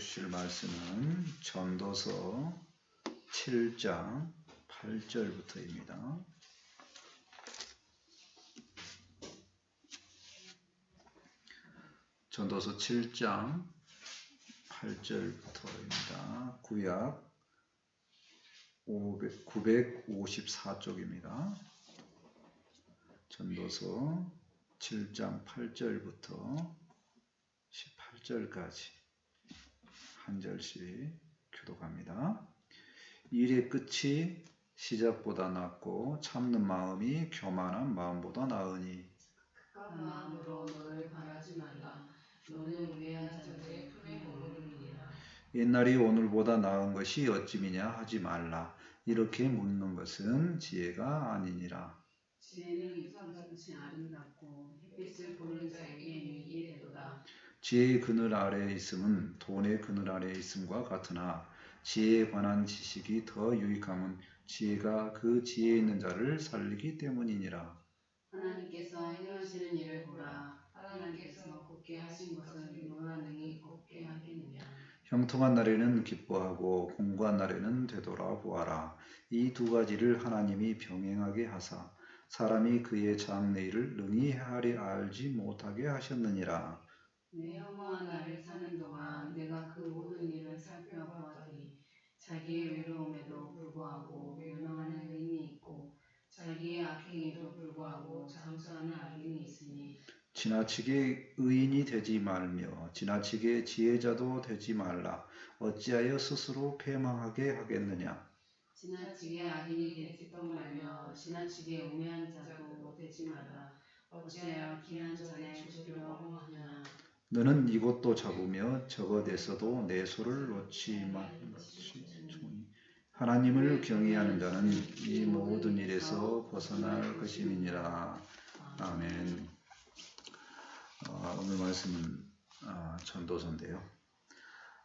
주실 말씀은 전도서 7장 8절부터입니다. 전도서 7장 8절부터입니다. 구약 954쪽입니다. 전도서 7장 8절부터 18절까지 한 절씩 교독합니다. 일의 끝이 시작보다 낫고 참는 마음이 교만한 마음보다 나으니 한 마음으로 너를 바라지 말라. 너는 우매한 자들의 품에 머무르니라. 옛날이 오늘보다 나은 것이 어찌미냐 하지 말라. 이렇게 묻는 것은 지혜가 아니니라. 지혜는 입상같이 아름답고 햇빛을 보는 자에게 유익이 되도다. 지혜의 그늘 아래에 있음은 돈의 그늘 아래에 있음과 같으나 지혜에 관한 지식이 더 유익함은 지혜가 그 지혜 있는 자를 살리기 때문이니라. 하나님께서 행하시는 일을 보라. 하나님께서 곱게 하신 것을 누가 능히 곱게 하겠느냐. 형통한 날에는 기뻐하고 공고한 날에는 되돌아보아라. 이 두 가지를 하나님이 병행하게 하사 사람이 그의 장래일을 능히 헤아려 알지 못하게 하셨느니라. 내 허무한 날을 사는 동안 내가 그 모든 일을 살펴보았더니 자기의 외로움에도 불구하고 멸망하는 의인이 있고 자기의 악행에도 불구하고 장수하는 악인이 있으니 지나치게 의인이 되지 말며 지나치게 지혜자도 되지 말라. 어찌하여 스스로 패망하게 하겠느냐. 지나치게 악인이 되지도 말며 지나치게 우매한 자도 되지 말라 어찌하여 귀한 전에 주려고 하냐 너는 이것도 잡으며 저것 에서도 내 소를 놓지 말지 하나님을 경외하는 자는 이 모든 일에서 벗어날 것임이니라. 아멘. 어, 오늘 말씀은 어, 전도서인데요.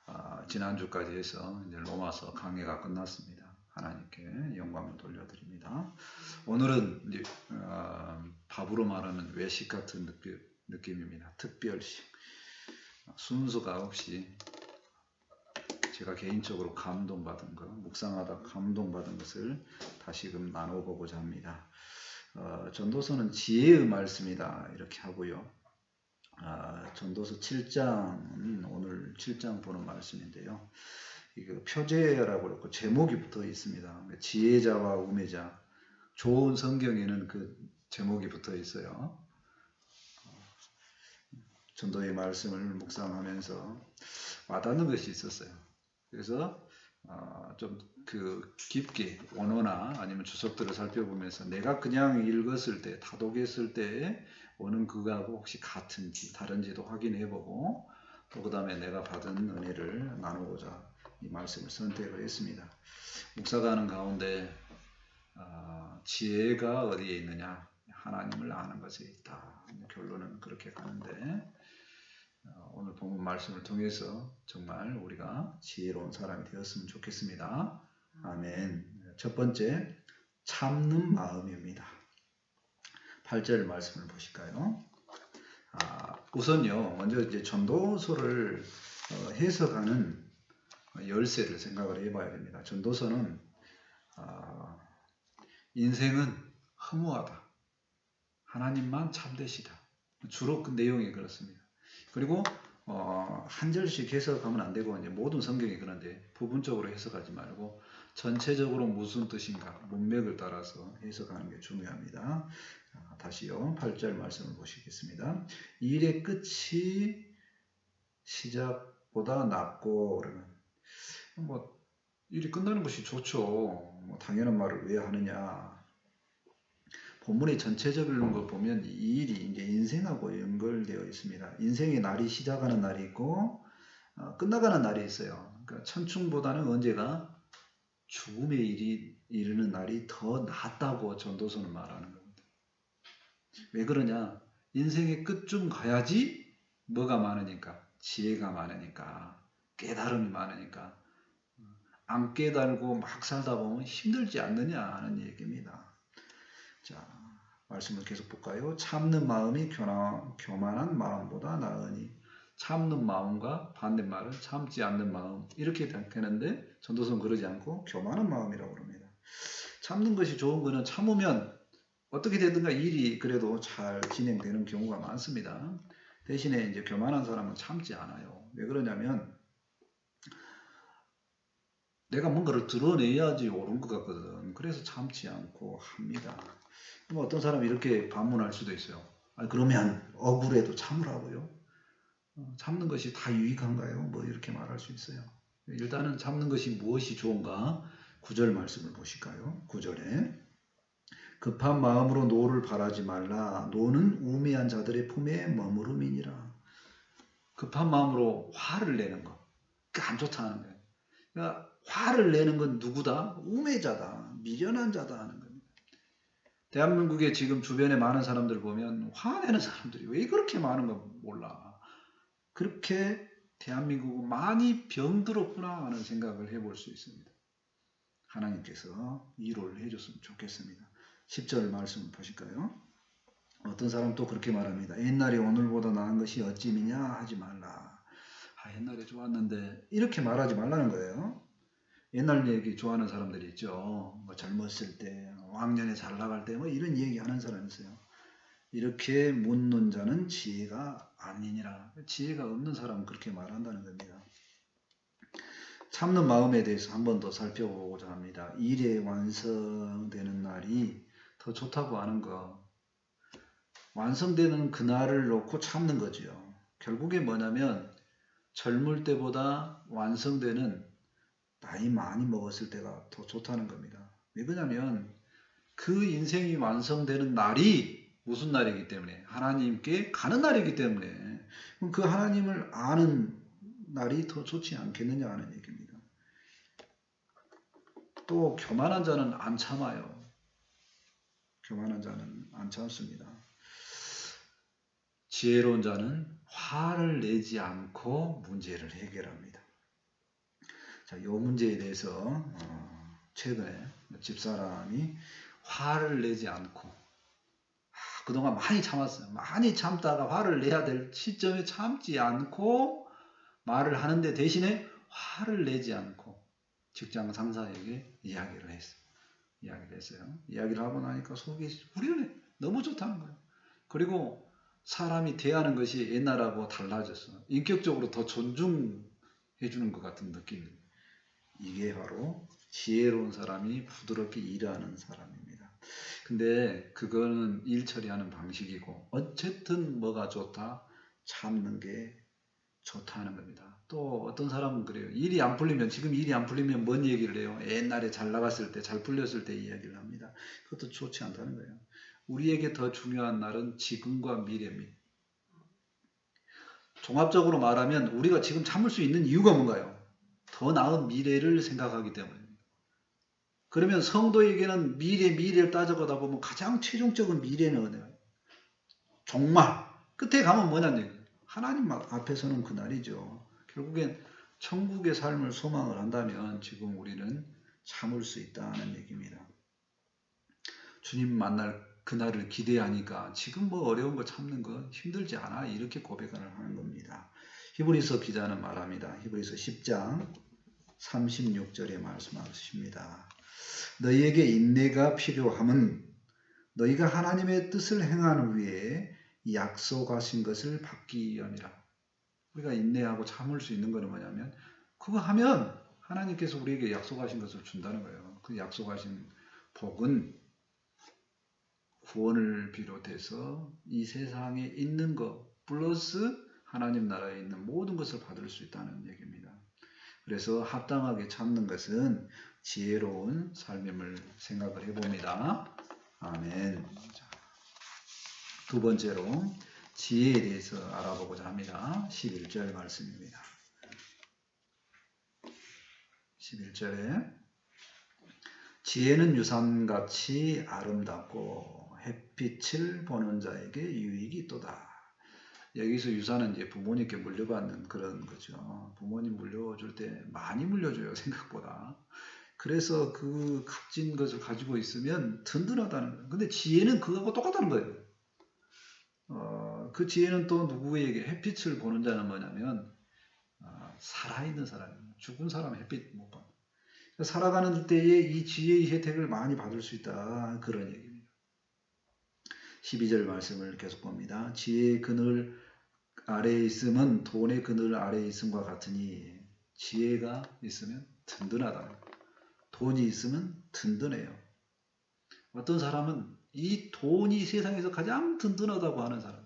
어, 지난주까지 해서 이제 로마서 강해가 끝났습니다. 하나님께 영광을 돌려드립니다. 오늘은 이제, 어, 밥으로 말하는 외식 같은 느낌, 느낌입니다. 특별식. 순서가 없이 제가 개인적으로 감동받은 것, 묵상하다 감동받은 것을 다시금 나눠보고자 합니다. 어, 전도서는 지혜의 말씀이다 이렇게 하고요. 아, 전도서 7장은 오늘 7장 보는 말씀인데요. 이거 표제라고 그랬고 제목이 붙어 있습니다. 지혜자와 우매자. 좋은 성경에는 그 제목이 붙어 있어요. 전도의 말씀을 묵상하면서 와닿는 것이 있었어요. 그래서 어, 좀그 깊게 원어나 아니면 주석들을 살펴보면서 내가 그냥 읽었을 때, 다독했을 때 오는 그거하고 혹시 같은지 다른지도 확인해보고 또 그 다음에 내가 받은 은혜를 나누고자 이 말씀을 선택을 했습니다. 묵사가 하는 가운데 어, 지혜가 어디에 있느냐? 하나님을 아는 것에 있다. 결론은 그렇게 가는데 어, 오늘 본문 말씀을 통해서 정말 우리가 지혜로운 사람이 되었으면 좋겠습니다. 아멘. 첫 번째, 참는 마음입니다. 8절 말씀을 보실까요? 아, 우선요, 먼저 이제 전도서를 어, 해석하는 열쇠를 생각을 해봐야 됩니다. 전도서는 아, 인생은 허무하다. 하나님만 참되시다. 주로 그 내용이 그렇습니다. 그리고 어, 한 절씩 해석하면 안 되고 이제 모든 성경이 그런데 부분적으로 해석하지 말고 전체적으로 무슨 뜻인가 문맥을 따라서 해석하는 게 중요합니다. 아, 다시요 8절 말씀을 보시겠습니다. 일의 끝이 시작보다 낫고 그러면 뭐 일이 끝나는 것이 좋죠. 뭐 당연한 말을 왜 하느냐 본문의 전체적인 걸 보면 이 일이 이제 인생하고 연결되어 있습니다. 인생의 날이 시작하는 날이 있고 어, 끝나가는 날이 있어요. 그러니까 천충보다는 언제가 죽음의 일이 이르는 날이 더 낫다고 전도서는 말하는 겁니다. 왜 그러냐? 인생의 끝쯤 가야지 뭐가 많으니까 지혜가 많으니까 깨달음이 많으니까 안 깨달고 막 살다 보면 힘들지 않느냐 하는 얘기입니다. 자, 말씀을 계속 볼까요? 참는 마음이 교나, 교만한 마음보다 나으니 참는 마음과 반대말은 참지 않는 마음 이렇게 되는데 전도서는 그러지 않고 교만한 마음이라고 그럽니다. 참는 것이 좋은 거는 참으면 어떻게 되든가 일이 그래도 잘 진행되는 경우가 많습니다. 대신에 이제 교만한 사람은 참지 않아요. 왜 그러냐면 내가 뭔가를 드러내야지 옳은 것 같거든. 그래서 참지 않고 합니다. 뭐 어떤 사람이 이렇게 반문할 수도 있어요. 아니, 그러면 억울해도 참으라고요. 어, 참는 것이 다 유익한가요? 뭐 이렇게 말할 수 있어요. 일단은 참는 것이 무엇이 좋은가? 구절 말씀을 보실까요? 구절에 급한 마음으로 노를 바라지 말라. 노는 우매한 자들의 품에 머무름이니라. 급한 마음으로 화를 내는 거. 그게 안 좋다는 거예요. 그러니까 화를 내는 건 누구다? 우매자다. 미련한 자다 하는 겁니다. 대한민국에 지금 주변에 많은 사람들 보면 화내는 사람들이 왜 그렇게 많은 가 몰라. 그렇게 대한민국은 많이 병들었구나 하는 생각을 해볼 수 있습니다. 하나님께서 위로를 해줬으면 좋겠습니다. 10절 말씀 보실까요? 어떤 사람 또 그렇게 말합니다. 옛날이 오늘보다 나은 것이 어찌미냐 하지 말라. 아, 옛날에 좋았는데 이렇게 말하지 말라는 거예요. 옛날 얘기 좋아하는 사람들이 있죠. 뭐 젊었을 때, 왕년에 잘 나갈 때 뭐 이런 얘기 하는 사람 있어요. 이렇게 묻는 자는 지혜가 아니니라. 지혜가 없는 사람은 그렇게 말한다는 겁니다. 참는 마음에 대해서 한 번 더 살펴보고자 합니다. 일에 완성되는 날이 더 좋다고 하는 거. 완성되는 그날을 놓고 참는 거죠. 결국에 뭐냐면 젊을 때보다 완성되는 나이 많이 먹었을 때가 더 좋다는 겁니다. 왜 그러냐면 그 인생이 완성되는 날이 무슨 날이기 때문에 하나님께 가는 날이기 때문에 그 하나님을 아는 날이 더 좋지 않겠느냐 하는 얘기입니다. 또 교만한 자는 안 참아요. 교만한 자는 안 참습니다. 지혜로운 자는 화를 내지 않고 문제를 해결합니다. 자, 이 문제에 대해서 어, 최근에 집사람이 화를 내지 않고 아, 그동안 많이 참았어요. 많이 참다가 화를 내야 될 시점에 참지 않고 말을 하는데 대신에 화를 내지 않고 직장 상사에게 이야기를 했어요. 이야기를 했어요. 이야기를 하고 나니까 속이 우리는 너무 좋다는 거예요. 그리고 사람이 대하는 것이 옛날하고 달라졌어. 인격적으로 더 존중해 주는 것 같은 느낌입니다. 이게 바로 지혜로운 사람이 부드럽게 일하는 사람입니다. 근데 그거는 일 처리하는 방식이고 어쨌든 뭐가 좋다 참는 게 좋다는 겁니다. 또 어떤 사람은 그래요. 일이 안 풀리면 지금 일이 안 풀리면 뭔 얘기를 해요? 옛날에 잘 나갔을 때 잘 풀렸을 때 이야기를 합니다. 그것도 좋지 않다는 거예요. 우리에게 더 중요한 날은 지금과 미래입니다. 종합적으로 말하면 우리가 지금 참을 수 있는 이유가 뭔가요? 더 나은 미래를 생각하기 때문입니다. 그러면 성도에게는 미래, 미래를 따져가다 보면 가장 최종적인 미래는 어디예요? 정말 끝에 가면 뭐냐는 얘기예요. 하나님 앞에서는 그날이죠. 결국엔 천국의 삶을 소망을 한다면 지금 우리는 참을 수 있다는 얘기입니다. 주님 만날 그날을 기대하니까 지금 뭐 어려운 거 참는 거 힘들지 않아 이렇게 고백을 하는 겁니다. 히브리서 기자는 말합니다. 히브리서 10장 36절에 말씀하십니다. 너희에게 인내가 필요함은 너희가 하나님의 뜻을 행한 후에 약속하신 것을 받기 위함이라. 우리가 인내하고 참을 수 있는 것은 뭐냐면 그거 하면 하나님께서 우리에게 약속하신 것을 준다는 거예요. 그 약속하신 복은 구원을 비롯해서 이 세상에 있는 것 플러스 하나님 나라에 있는 모든 것을 받을 수 있다는 얘기입니다. 그래서 합당하게 참는 것은 지혜로운 삶임을 생각을 해봅니다. 아멘. 자, 두 번째로 지혜에 대해서 알아보고자 합니다. 11절 말씀입니다. 11절에 지혜는 유산같이 아름답고 햇빛을 보는 자에게 유익이 있도다. 여기서 유산은 이제 부모님께 물려받는 그런 거죠. 부모님 물려줄 때 많이 물려줘요, 생각보다. 그래서 그 값진 것을 가지고 있으면 든든하다는 거예요. 근데 지혜는 그거하고 똑같다는 거예요. 어, 그 지혜는 또 누구에게 햇빛을 보는 자는 뭐냐면 아, 살아있는 사람입니다. 죽은 사람은 햇빛 못 봐. 살아가는 때에 이 지혜의 혜택을 많이 받을 수 있다. 그런 얘기입니다. 12절 말씀을 계속 봅니다. 지혜의 그늘 아래에 있음은 돈의 그늘 아래에 있음과 같으니 지혜가 있으면 든든하다. 돈이 있으면 든든해요. 어떤 사람은 이 돈이 세상에서 가장 든든하다고 하는 사람.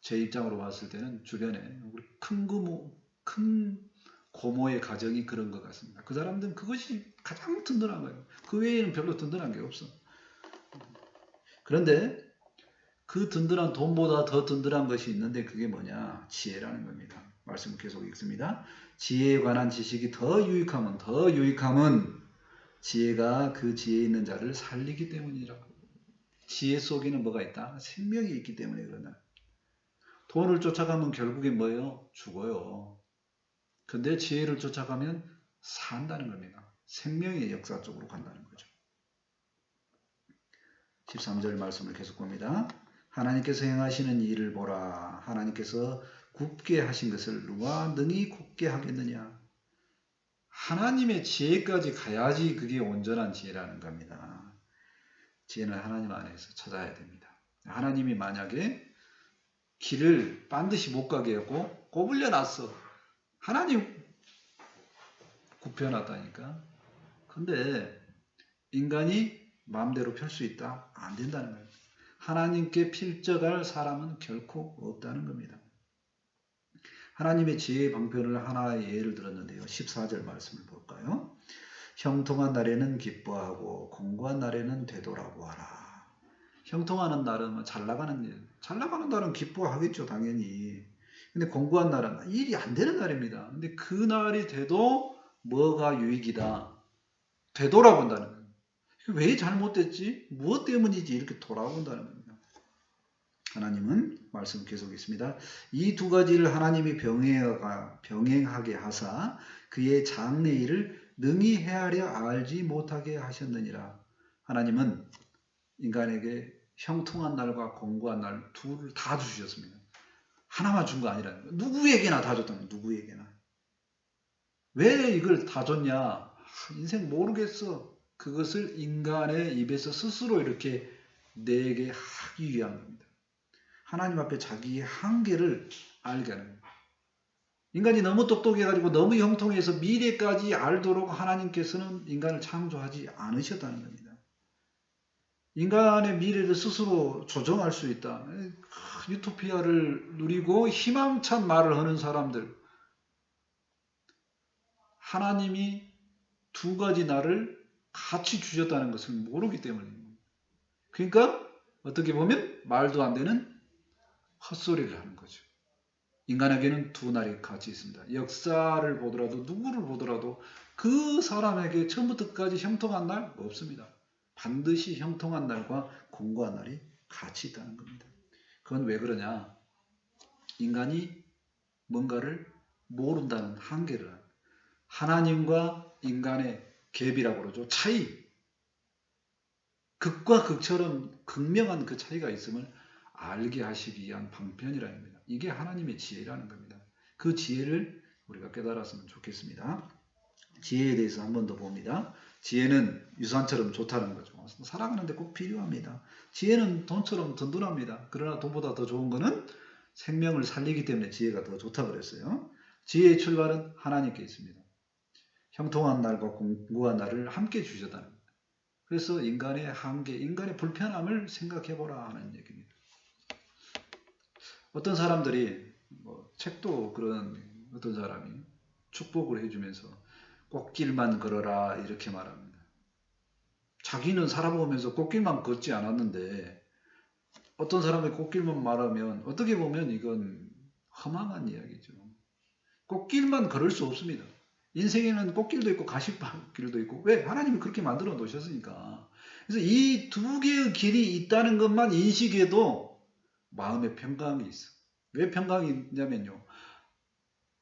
제 입장으로 봤을 때는 주변에 우리 큰 고모, 큰 고모의 가정이 그런 것 같습니다. 그 사람들은 그것이 가장 든든한 거예요. 그 외에는 별로 든든한 게 없어. 그런데 그 든든한 돈보다 더 든든한 것이 있는데 그게 뭐냐? 지혜라는 겁니다. 말씀 계속 읽습니다. 지혜에 관한 지식이 더 유익함은 더 유익함은 지혜가 그 지혜 있는 자를 살리기 때문이라고. 지혜 속에는 뭐가 있다? 생명이 있기 때문에 그런다. 돈을 쫓아가면 결국엔 뭐예요? 죽어요. 근데 지혜를 쫓아가면 산다는 겁니다. 생명의 역사 쪽으로 간다는 거죠. 13절 말씀을 계속 봅니다. 하나님께서 행하시는 일을 보라. 하나님께서 굽게 하신 것을 누가 능히 굽게 하겠느냐? 하나님의 지혜까지 가야지 그게 온전한 지혜라는 겁니다. 지혜는 하나님 안에서 찾아야 됩니다. 하나님이 만약에 길을 반드시 못 가게 했고 꼬불려 놨어. 하나님 굽혀놨다니까. 근데 인간이 마음대로 펼 수 있다? 안 된다는 거예요. 하나님께 필적할 사람은 결코 없다는 겁니다. 하나님의 지혜의 방편을 하나의 예를 들었는데요. 14절 말씀을 볼까요? 형통한 날에는 기뻐하고 공고한 날에는 되돌아보아라. 형통하는 날은 뭐잘 나가는 일, 잘 나가는 날은 기뻐하겠죠, 당연히. 근데 공고한 날은 일이 안 되는 날입니다. 근데 그 날이 돼도 뭐가 유익이다. 되돌아본다는 거예요. 왜 잘못됐지? 무엇 때문이지? 이렇게 돌아본다는 겁니다. 하나님은 말씀 계속 있습니다. 이 두 가지를 하나님이 병행하게 하사 그의 장래일을 능히 헤아려 알지 못하게 하셨느니라. 하나님은 인간에게 형통한 날과 공고한 날 둘을 다 주셨습니다. 하나만 준거 거예요. 누구에게나 다 줬다는 거예요. 누구에게나. 왜 이걸 다 줬냐? 인생 모르겠어. 그것을 인간의 입에서 스스로 이렇게 내게 하기 위한 겁니다. 하나님 앞에 자기의 한계를 알게 하는 거예요. 인간이 너무 똑똑해가지고 너무 형통해서 미래까지 알도록 하나님께서는 인간을 창조하지 않으셨다는 겁니다. 인간의 미래를 스스로 조정할 수 있다. 유토피아를 누리고 희망찬 말을 하는 사람들. 하나님이 두 가지 나를 같이 주셨다는 것을 모르기 때문입니다. 그러니까 어떻게 보면 말도 안 되는 헛소리를 하는 거죠. 인간에게는 두 날이 같이 있습니다. 역사를 보더라도 누구를 보더라도 그 사람에게 처음부터 끝까지 형통한 날 없습니다. 반드시 형통한 날과 공고한 날이 같이 있다는 겁니다. 그건 왜 그러냐? 인간이 뭔가를 모른다는 한계를 하나님과 인간의 갭이라고 그러죠. 차이. 극과 극처럼 극명한 그 차이가 있음을 알게 하시기 위한 방편이라는 겁니다. 이게 하나님의 지혜라는 겁니다. 그 지혜를 우리가 깨달았으면 좋겠습니다. 지혜에 대해서 한 번 더 봅니다. 지혜는 유산처럼 좋다는 거죠. 살아가는데 꼭 필요합니다. 지혜는 돈처럼 든든합니다. 그러나 돈보다 더 좋은 거는 생명을 살리기 때문에 지혜가 더 좋다 그랬어요. 지혜의 출발은 하나님께 있습니다. 형통한 날과 공고한 날을 함께 주셨다는 겁니다. 그래서 인간의 한계, 인간의 불편함을 생각해 보라 하는 얘기입니다. 어떤 사람들이 뭐 책도 그런 어떤 사람이 축복을 해주면서 꽃길만 걸어라 이렇게 말합니다. 자기는 살아보면서 꽃길만 걷지 않았는데 어떤 사람이 꽃길만 말하면 어떻게 보면 이건 허망한 이야기죠. 꽃길만 걸을 수 없습니다. 인생에는 꽃길도 있고 가시밭길도 있고 왜 하나님이 그렇게 만들어 놓으셨으니까. 그래서 이 두 개의 길이 있다는 것만 인식해도 마음에 평강이 있어. 왜 평강이 있냐면요.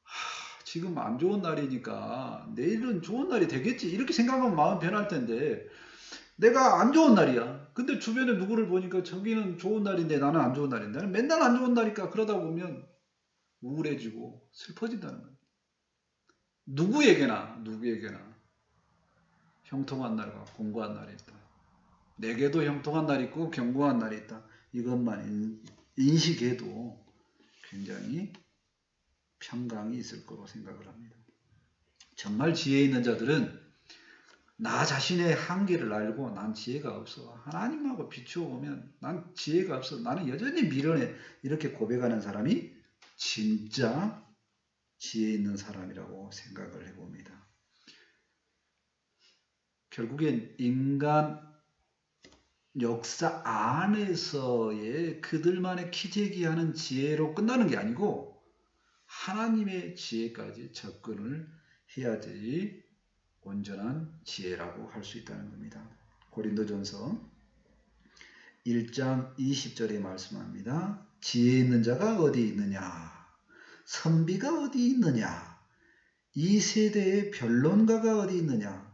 하, 지금 안 좋은 날이니까 내일은 좋은 날이 되겠지. 이렇게 생각하면 마음 변할 텐데 내가 안 좋은 날이야. 근데 주변에 누구를 보니까 저기는 좋은 날인데 나는 안 좋은 날인데 나는 맨날 안 좋은 날이니까 그러다 보면 우울해지고 슬퍼진다는 거예요. 누구에게나 누구에게나 형통한 날과 공고한 날이 있다. 내게도 형통한 날이 있고 경고한 날이 있다. 이것만 인- 인식해도 굉장히 평강이 있을 거로 생각을 합니다. 정말 지혜 있는 자들은 나 자신의 한계를 알고 난 지혜가 없어. 하나님하고 비추어 보면 난 지혜가 없어. 나는 여전히 미련해. 이렇게 고백하는 사람이 진짜 지혜 있는 사람이라고 생각을 해봅니다. 결국엔 인간 역사 안에서의 그들만의 키재기하는 지혜로 끝나는 게 아니고 하나님의 지혜까지 접근을 해야지 온전한 지혜라고 할 수 있다는 겁니다. 고린도전서 1장 20절에 말씀합니다. 지혜 있는 자가 어디 있느냐? 선비가 어디 있느냐? 이 세대의 변론가가 어디 있느냐?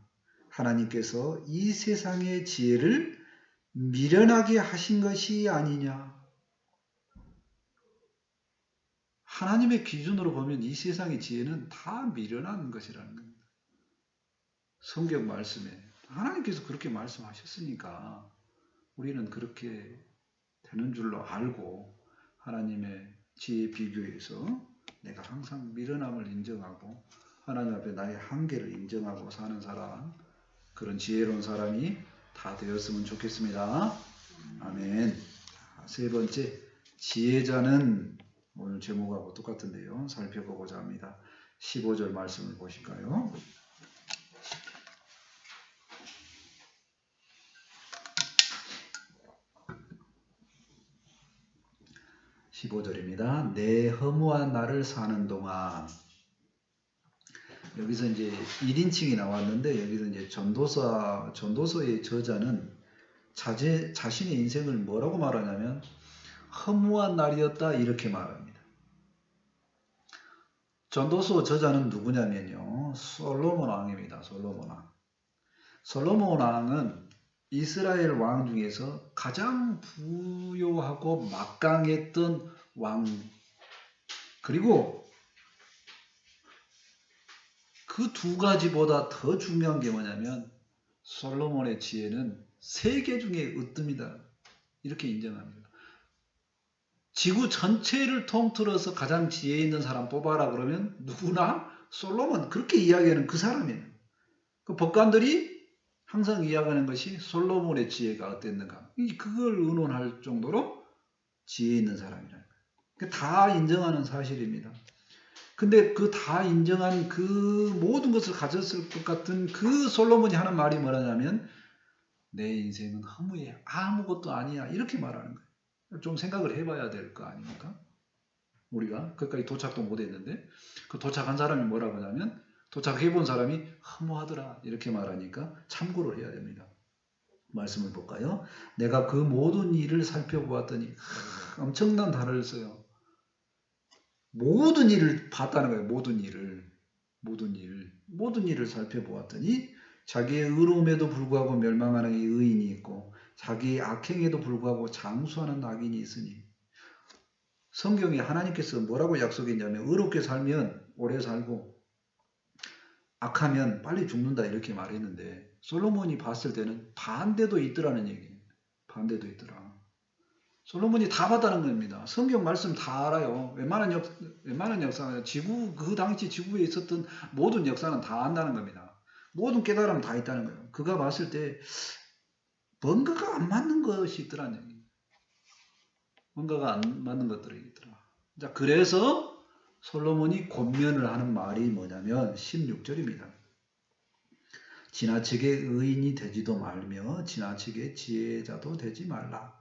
하나님께서 이 세상의 지혜를 미련하게 하신 것이 아니냐? 하나님의 기준으로 보면 이 세상의 지혜는 다 미련한 것이라는 겁니다. 성경 말씀에 하나님께서 그렇게 말씀하셨으니까 우리는 그렇게 되는 줄로 알고 하나님의 지혜 비교에서 내가 항상 미련함을 인정하고 하나님 앞에 나의 한계를 인정하고 사는 사람 그런 지혜로운 사람이 다 되었으면 좋겠습니다. 아멘. 자, 세 번째 지혜자는 오늘 제목하고 똑같은데요. 살펴보고자 합니다. 15절 말씀을 보실까요? 15절입니다. 내 허무한 날을 사는 동안 여기서 이제 1인칭이 나왔는데 여기서 이제 전도서 전도서의 저자는 자제, 자신의 인생을 뭐라고 말하냐면 허무한 날이었다 이렇게 말합니다. 전도서 저자는 누구냐면요. 솔로몬 왕입니다. 솔로몬 왕. 솔로몬 왕은 이스라엘 왕 중에서 가장 부요하고 막강했던 왕. 그리고 그 두 가지보다 더 중요한 게 뭐냐면 솔로몬의 지혜는 세계 중에 으뜸이다. 이렇게 인정합니다. 지구 전체를 통틀어서 가장 지혜 있는 사람 뽑아라 그러면 누구나 솔로몬 그렇게 이야기하는 그 사람이에요. 그 법관들이 항상 이야기하는 것이 솔로몬의 지혜가 어땠는가. 이- 그걸 의논할 정도로 지혜 있는 사람이라는 거예요. 그다 인정하는 사실입니다. 근데 그 다 인정한 그 모든 것을 가졌을 것 같은 그 솔로몬이 하는 말이 뭐라냐면 내 인생은 허무해. 아무것도 아니야. 이렇게 말하는 거예요. 좀 생각을 해봐야 될 거 아닙니까? 우리가 거기까지 도착도 못했는데 그 도착한 사람이 뭐라고 하냐면 도착해 본 사람이 허무하더라 이렇게 말하니까 참고를 해야 됩니다. 말씀을 볼까요? 내가 그 모든 일을 살펴보았더니 하, 엄청난 단어를 써요. 모든 일을 봤다는 거예요. 모든 일을 모든 일 모든 일을 살펴보았더니 자기의 의로움에도 불구하고 멸망하는 이 의인이 있고 자기의 악행에도 불구하고 장수하는 악인이 있으니 성경에 하나님께서 뭐라고 약속했냐면 의롭게 살면 오래 살고 악하면 빨리 죽는다 이렇게 말했는데 솔로몬이 봤을 때는 반대도 있더라는 얘기예요. 반대도 있더라. 솔로몬이 다 봤다는 겁니다. 성경 말씀 다 알아요. 웬만한 역, 웬만한 역사는 지구 그 당시 지구에 있었던 모든 역사는 다 안다는 겁니다. 모든 깨달음 다 있다는 거예요. 그가 봤을 때 뭔가가 안 맞는 것이 있더라는 얘기예요. 뭔가가 안 맞는 것들이 있더라. 자, 그래서 솔로몬이 권면을 하는 말이 뭐냐면 16절입니다. 지나치게 의인이 되지도 말며 지나치게 지혜자도 되지 말라.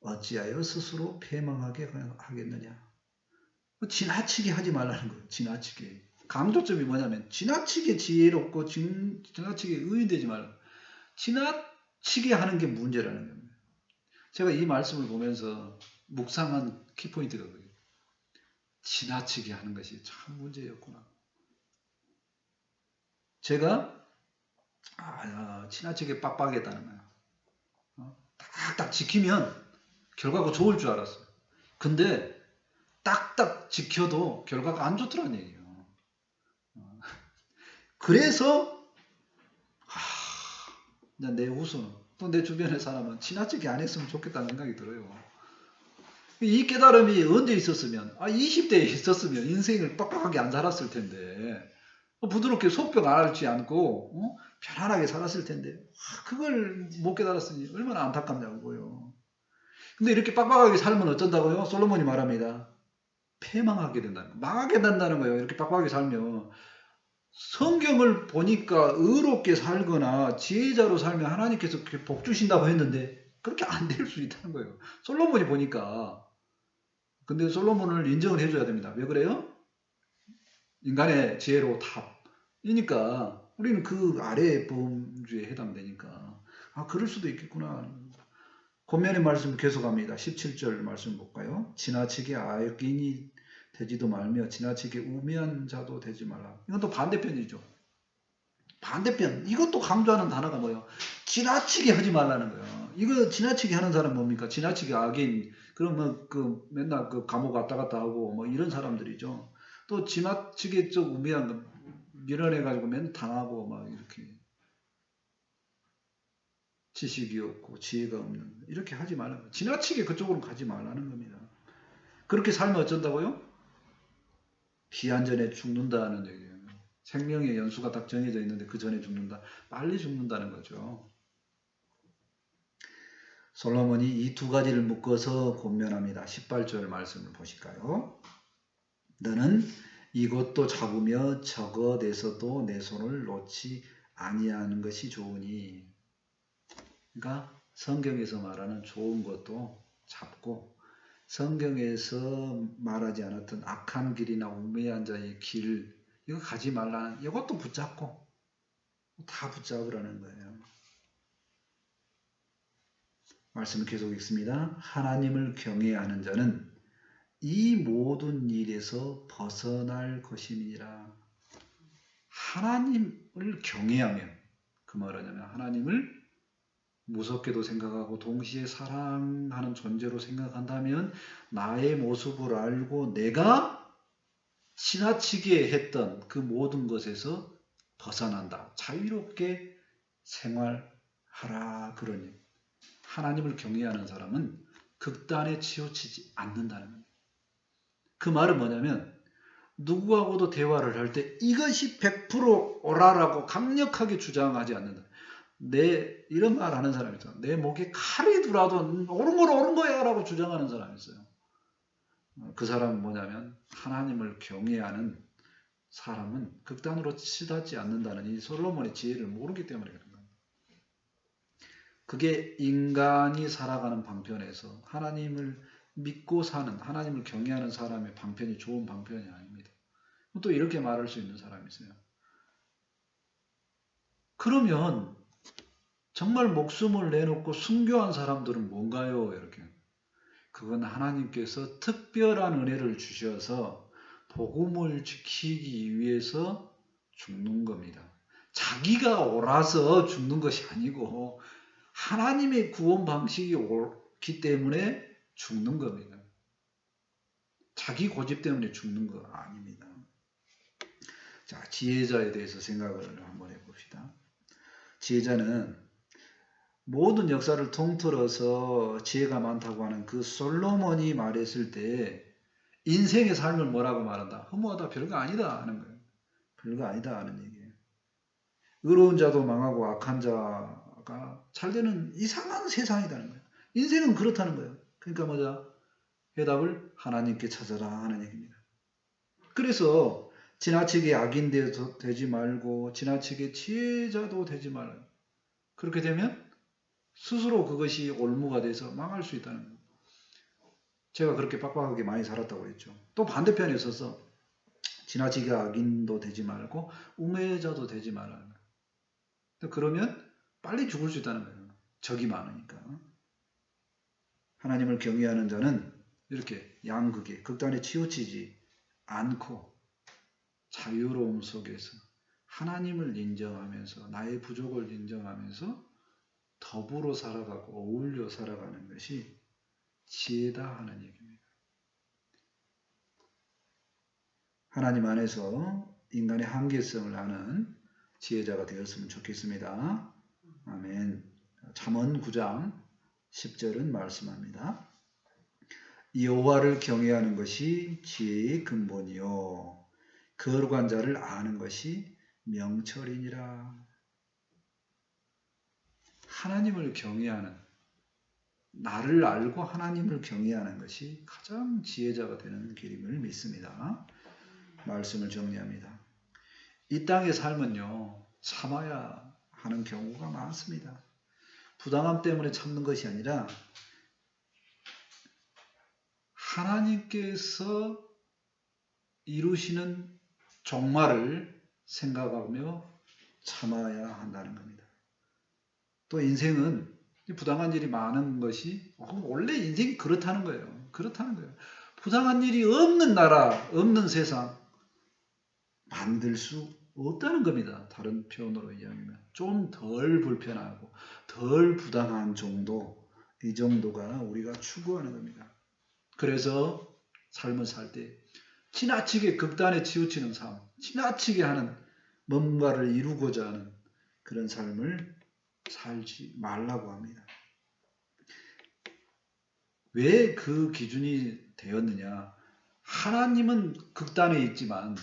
어찌하여 스스로 패망하게 하겠느냐. 뭐 지나치게 하지 말라는 거예요. 지나치게. 강조점이 뭐냐면 지나치게 지혜롭고 진- 지나치게 의인 되지 말라. 지나치게 하는 게 문제라는 겁니다. 제가 이 말씀을 보면서 묵상한 키포인트가 그거예요. 지나치게 하는 것이 참 문제였구나. 제가 아, 지나치게 빡빡했다는 거야. 어? 다 딱딱 지키면 결과가 좋을 줄 알았어요. 근데 딱딱 지켜도 결과가 안 좋더란 얘기예요. 어. 그래서 하, 내 우선 또내 주변의 사람은 지나치게 안 했으면 좋겠다는 생각이 들어요. 이 깨달음이 언제 있었으면 아 20대에 있었으면 인생을 빡빡하게 안 살았을 텐데 어, 부드럽게 속병 앓지 않고 어? 편안하게 살았을 텐데 와, 그걸 못 깨달았으니 얼마나 안타깝냐고요. 근데 이렇게 빡빡하게 살면 어쩐다고요? 솔로몬이 말합니다. 패망하게 된다는 거. 망하게 된다는 거예요. 이렇게 빡빡하게 살면 성경을 보니까 의롭게 살거나 지혜자로 살면 하나님께서 복 주신다고 했는데 그렇게 안 될 수 있다는 거예요. 솔로몬이 보니까 근데 솔로몬을 인정을 해줘야 됩니다. 왜 그래요? 인간의 지혜로 탑이니까 우리는 그 아래의 범주에 해당되니까 아 그럴 수도 있겠구나. 권면의 말씀 계속합니다. 17절 말씀 볼까요? 지나치게 악인이 되지도 말며 지나치게 우매한 자도 되지 말라. 이건 또 반대편이죠. 반대편. 이것도 강조하는 단어가 뭐예요? 지나치게 하지 말라는 거예요. 이거 지나치게 하는 사람 뭡니까? 지나치게 악인. 그러면 그 맨날 그 감옥 왔다 갔다 하고 뭐 이런 사람들이죠. 또 지나치게 좀 우매한 거 밀어내가지고 맨 당하고 막 이렇게 지식이 없고 지혜가 없는 이렇게 하지 거예요. 지나치게 그쪽으로 가지 말라는 겁니다. 그렇게 살면 어쩐다고요? 기한 전에 죽는다는 얘기예요. 생명의 연수가 딱 정해져 있는데 그 전에 죽는다. 빨리 죽는다는 거죠. 솔로몬이 이 두 가지를 묶어서 권면합니다. 18절 말씀을 보실까요? 너는 이것도 잡으며 저것에서도 내 손을 놓지 아니하는 것이 좋으니 그러니까 성경에서 말하는 좋은 것도 잡고 성경에서 말하지 않았던 악한 길이나 우매한 자의 길 이거 가지 말라 이것도 붙잡고 다 붙잡으라는 거예요. 말씀을 계속 읽습니다. 하나님을 경외하는 자는 이 모든 일에서 벗어날 것이니라. 하나님을 경외하면 그 말하자면 하나님을 무섭게도 생각하고 동시에 사랑하는 존재로 생각한다면 나의 모습을 알고 내가 지나치게 했던 그 모든 것에서 벗어난다. 자유롭게 생활하라 그러니 하나님을 경외하는 사람은 극단에 치우치지 않는다는 겁니다. 그 말은 뭐냐면 누구하고도 대화를 할 때 이것이 100% 오라라고 강력하게 주장하지 않는다. 내 이런 말 하는 사람 있죠. 내 목에 칼이 들어도 옳은 걸 옳은 거야라고 주장하는 사람이 있어요. 그 사람은 뭐냐면 하나님을 경외하는 사람은 극단으로 치닫지 않는다는 이 솔로몬의 지혜를 모르기 때문에 그런 겁니다. 그게 인간이 살아가는 방편에서 하나님을 믿고 사는 하나님을 경외하는 사람의 방편이 좋은 방편이 아닙니다. 또 이렇게 말할 수 있는 사람이 있어요. 그러면 정말 목숨을 내놓고 순교한 사람들은 뭔가요? 이렇게. 그건 하나님께서 특별한 은혜를 주셔서 복음을 지키기 위해서 죽는 겁니다. 자기가 옳아서 죽는 것이 아니고 하나님의 구원 방식이 옳기 때문에 죽는 겁니다. 자기 고집 때문에 죽는 거 아닙니다. 자, 지혜자에 대해서 생각을 한번 해봅시다. 지혜자는 모든 역사를 통틀어서 지혜가 많다고 하는 그 솔로몬이 말했을 때 인생의 삶을 뭐라고 말한다? 허무하다, 별거 아니다 하는 거예요. 별거 아니다 하는 얘기예요. 의로운 자도 망하고 악한 자가 잘 되는 이상한 세상이라는 거예요. 인생은 그렇다는 거예요. 그러니까 뭐냐? 해답을 하나님께 찾아라 하는 얘기입니다. 그래서 지나치게 악인 되지 말고 지나치게 지혜자도 되지 말아요. 그렇게 되면 스스로 그것이 올무가 돼서 망할 수 있다는 거예요. 제가 그렇게 빡빡하게 많이 살았다고 했죠. 또 반대편에 있어서 지나치게 악인도 되지 말고 우매자도 되지 거예요. 그러면 빨리 죽을 수 있다는 거예요. 적이 많으니까. 하나님을 경외하는 자는 이렇게 양극에 극단에 치우치지 않고 자유로움 속에서 하나님을 인정하면서 나의 부족을 인정하면서 더 더불어 살아가고 어울려 살아가는 것이 지혜다 하는 얘기입니다. 하나님 안에서 인간의 한계성을 아는 지혜자가 되었으면 좋겠습니다. 아멘. 잠언 9장 10절은 말씀합니다. 여호와를 경외하는 것이 지혜의 근본이요 거룩한 자를 아는 것이 명철이니라. 하나님을 경외하는 나를 알고 하나님을 경외하는 것이 가장 지혜자가 되는 길임을 믿습니다. 말씀을 정리합니다. 이 땅의 삶은요, 참아야 하는 경우가 많습니다. 부당함 때문에 참는 것이 아니라 하나님께서 이루시는 종말을 생각하며 참아야 한다는 겁니다. 또 인생은 부당한 일이 많은 것이 원래 인생이 그렇다는 거예요. 그렇다는 거예요. 부당한 일이 없는 나라, 없는 세상 만들 수 없다는 겁니다. 다른 표현으로 이야기하면 좀 덜 불편하고 덜 부당한 정도 이 정도가 우리가 추구하는 겁니다. 그래서 삶을 살 때 지나치게 극단에 치우치는 삶, 지나치게 하는 뭔가를 이루고자 하는 그런 삶을 살지 말라고 합니다. 왜 그 기준이 되었느냐? 하나님은 극단에 있지만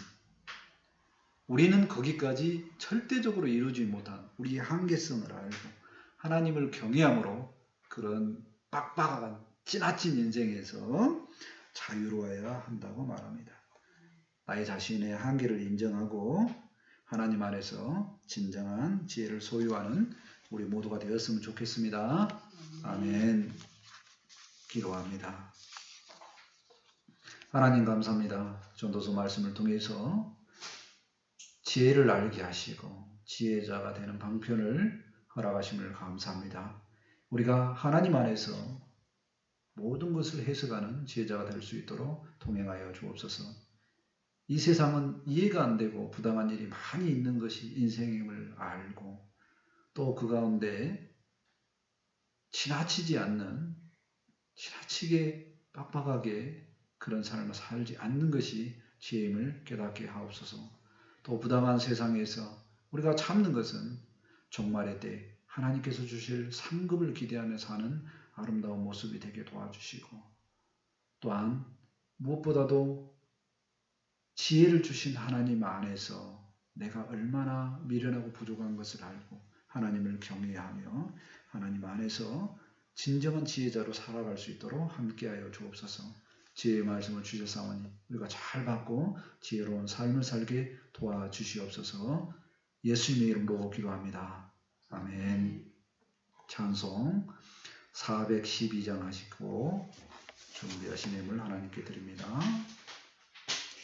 우리는 거기까지 절대적으로 이루지 못한 우리의 한계성을 알고 하나님을 경외함으로 그런 빡빡한 지나친 인생에서 자유로워야 한다고 말합니다. 나의 자신의 한계를 인정하고 하나님 안에서 진정한 지혜를 소유하는 우리 모두가 되었으면 좋겠습니다. 아멘. 기도합니다. 하나님 감사합니다. 전도서 말씀을 통해서 지혜를 알게 하시고 지혜자가 되는 방편을 허락하심을 감사합니다. 우리가 하나님 안에서 모든 것을 해석하는 지혜자가 될 수 있도록 동행하여 주옵소서. 이 세상은 이해가 안 되고 부당한 일이 많이 있는 것이 인생임을 알고 또 그 가운데 지나치지 않는 지나치게 빡빡하게 그런 삶을 살지 않는 것이 지혜임을 깨닫게 하옵소서. 또 부당한 세상에서 우리가 참는 것은 종말의 때 하나님께서 주실 상급을 기대하며 사는 아름다운 모습이 되게 도와주시고 또한 무엇보다도 지혜를 주신 하나님 안에서 내가 얼마나 미련하고 부족한 것을 알고 하나님을 경외하며 하나님 안에서 진정한 지혜자로 살아갈 수 있도록 함께하여 주옵소서. 지혜의 말씀을 주셨사오니 우리가 잘 받고 지혜로운 삶을 살게 도와주시옵소서. 예수님의 이름으로 기도합니다. 아멘. 찬송 412장 하시고 준비하신 힘을 하나님께 드립니다.